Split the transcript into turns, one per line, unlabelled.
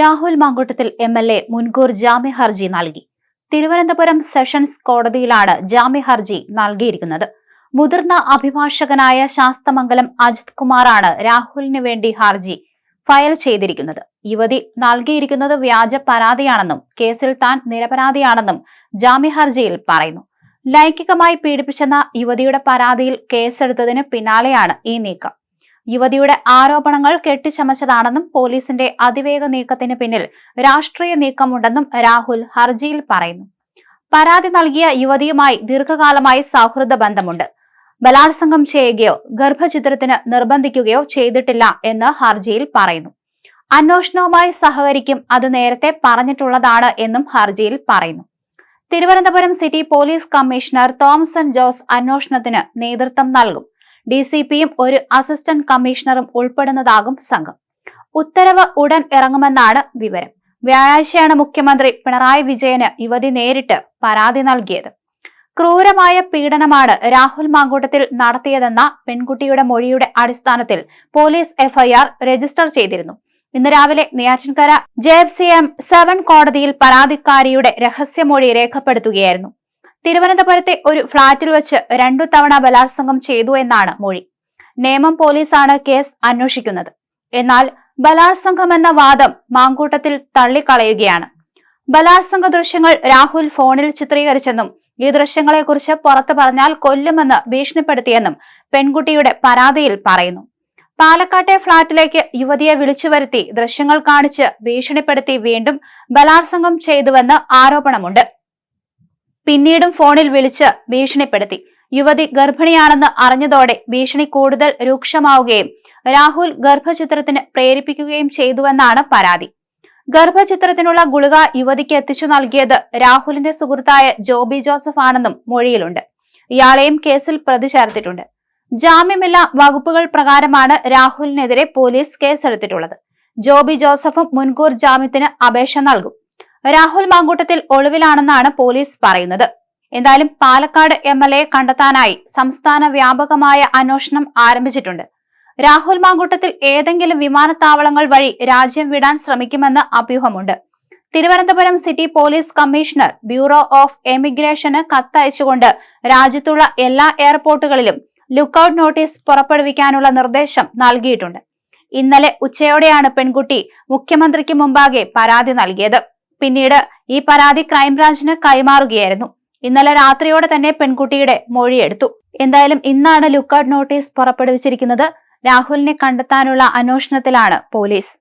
Rahul Mamkootathil M L A മുൻകൂർ ജാമ്യ ഹർജി നൽകി. തിരുവനന്തപുരം സെഷൻസ് കോടതിയിലാണ് ജാമ്യ ഹർജി നൽകിയിരിക്കുന്നത്. മുതിർന്ന അഭിഭാഷകനായ ശാസ്തമംഗലം അജിത് കുമാറാണ് രാഹുലിന് വേണ്ടി ഹർജി ഫയൽ ചെയ്തിരിക്കുന്നത്. യുവതി നൽകിയിരിക്കുന്നത് വ്യാജ പരാതിയാണെന്നും കേസിൽ താൻ നിരപരാധിയാണെന്നും ജാമ്യ ഹർജിയിൽ പറയുന്നു. ലൈംഗികമായി പീഡിപ്പിച്ചെന്ന യുവതിയുടെ പരാതിയിൽ കേസെടുത്തതിന് പിന്നാലെയാണ് ഈ നീക്കം. യുവതിയുടെ ആരോപണങ്ങൾ കെട്ടിച്ചമച്ചതാണെന്നും പോലീസിന്റെ അതിവേഗ നീക്കത്തിന് പിന്നിൽ രാഷ്ട്രീയ നീക്കമുണ്ടെന്നും രാഹുൽ ഹർജിയിൽ പറയുന്നു. പരാതി നൽകിയ യുവതിയുമായി ദീർഘകാലമായി സൗഹൃദ ബന്ധമുണ്ട്. ബലാത്സംഗം ചെയ്യുകയോ ഗർഭചിത്രത്തിന് നിർബന്ധിക്കുകയോ ചെയ്തിട്ടില്ല എന്ന് ഹർജിയിൽ പറയുന്നു. അന്വേഷണവുമായി സഹകരിക്കും അത് നേരത്തെ പറഞ്ഞിട്ടുള്ളതാണ് എന്നും ഹർജിയിൽ പറയുന്നു. Thiruvananthapuram city police commissioner Thomson Jose അന്വേഷണത്തിന് നേതൃത്വം നൽകും. ഡി സി പിയും ഒരു അസിസ്റ്റന്റ് കമ്മീഷണറും ഉൾപ്പെടുന്നതാകും സംഘം. ഉത്തരവ് ഉടൻ ഇറങ്ങുമെന്നാണ് വിവരം. വ്യാഴാഴ്ചയാണ് മുഖ്യമന്ത്രി പിണറായി വിജയന് യുവതി നേരിട്ട് പരാതി നൽകിയത്. ക്രൂരമായ പീഡനമാണ് രാഹുൽ മാങ്കൂട്ടത്തിൽ നടത്തിയതെന്ന പെൺകുട്ടിയുടെ മൊഴിയുടെ അടിസ്ഥാനത്തിൽ പോലീസ് എഫ്ഐആർ രജിസ്റ്റർ ചെയ്തിരുന്നു. ഇന്ന് രാവിലെ Neyyattinkara J F C M seven കോടതിയിൽ പരാതിക്കാരിയുടെ രഹസ്യമൊഴി രേഖപ്പെടുത്തുകയായിരുന്നു. തിരുവനന്തപുരത്തെ ഒരു ഫ്ളാറ്റിൽ വെച്ച് രണ്ടു തവണ ബലാത്സംഗം ചെയ്തു എന്നാണ് മൊഴി. നേമം പോലീസാണ് കേസ് അന്വേഷിക്കുന്നത്. എന്നാൽ ബലാത്സംഗം എന്ന വാദം മാങ്കൂട്ടത്തിൽ തള്ളിക്കളയുകയാണ്. ബലാത്സംഗ ദൃശ്യങ്ങൾ രാഹുൽ ഫോണിൽ ചിത്രീകരിച്ചെന്നും ഈ ദൃശ്യങ്ങളെക്കുറിച്ച് പുറത്തു പറഞ്ഞാൽ കൊല്ലുമെന്ന് ഭീഷണിപ്പെടുത്തിയെന്നും പെൺകുട്ടിയുടെ പരാതിയിൽ പറയുന്നു. പാലക്കാട്ടെ ഫ്ളാറ്റിലേക്ക് യുവതിയെ വിളിച്ചു വരുത്തി ദൃശ്യങ്ങൾ കാണിച്ച് ഭീഷണിപ്പെടുത്തി വീണ്ടും ബലാത്സംഗം ചെയ്തുവെന്ന് ആരോപണമുണ്ട്. പിന്നീടും ഫോണിൽ വിളിച്ച് ഭീഷണിപ്പെടുത്തി. യുവതി ഗർഭിണിയാണെന്ന് അറിഞ്ഞതോടെ ഭീഷണി കൂടുതൽ രൂക്ഷമാവുകയും രാഹുൽ ഗർഭചിത്രത്തിന് പ്രേരിപ്പിക്കുകയും ചെയ്തുവെന്നാണ് പരാതി. ഗർഭചിത്രത്തിനുള്ള ഗുളിക യുവതിക്ക് എത്തിച്ചു നൽകിയത് രാഹുലിന്റെ സുഹൃത്തായ ജോബി ജോസഫ് ആണെന്നും മൊഴിയിലുണ്ട്. ഇയാളെയും കേസിൽ പ്രതി ചേർത്തിട്ടുണ്ട് ജാമ്യമില്ല വകുപ്പുകൾ പ്രകാരമാണ് രാഹുലിനെതിരെ പോലീസ് കേസെടുത്തിട്ടുള്ളത്. ജോബി ജോസഫും മുൻകൂർ ജാമ്യത്തിന് അപേക്ഷ നൽകും. രാഹുൽ മാങ്കൂട്ടത്തിൽ ഒളിവിലാണെന്നാണ് പോലീസ് പറയുന്നത്. എന്തായാലും പാലക്കാട് എം എൽ എ കണ്ടെത്താനായി സംസ്ഥാന വ്യാപകമായ അന്വേഷണം ആരംഭിച്ചിട്ടുണ്ട്. രാഹുൽ മാങ്കൂട്ടത്തിൽ ഏതെങ്കിലും വിമാനത്താവളങ്ങൾ വഴി രാജ്യം വിടാൻ ശ്രമിക്കുമെന്ന് അഭ്യൂഹമുണ്ട്. Thiruvananthapuram city police commissioner bureau of emigration കത്തയച്ചുകൊണ്ട് രാജ്യത്തുള്ള എല്ലാ എയർപോർട്ടുകളിലും ലുക്കൌട്ട് നോട്ടീസ് പുറപ്പെടുവിക്കാനുള്ള നിർദ്ദേശം നൽകിയിട്ടുണ്ട്. ഇന്നലെ ഉച്ചയോടെയാണ് പെൺകുട്ടി മുഖ്യമന്ത്രിക്ക് മുമ്പാകെ പരാതി നൽകിയത്. പിന്നീട് ഈ പരാതി ക്രൈംബ്രാഞ്ചിന് കൈമാറുകയായിരുന്നു. ഇന്നലെ രാത്രിയോടെ തന്നെ പെൺകുട്ടിയുടെ മൊഴിയെടുത്തു. എന്തായാലും ഇന്നാണ് ലുക്കൌട്ട് നോട്ടീസ് പുറപ്പെടുവിച്ചിരിക്കുന്നത്. രാഹുലിനെ കണ്ടെത്താനുള്ള അന്വേഷണത്തിലാണ് പോലീസ്.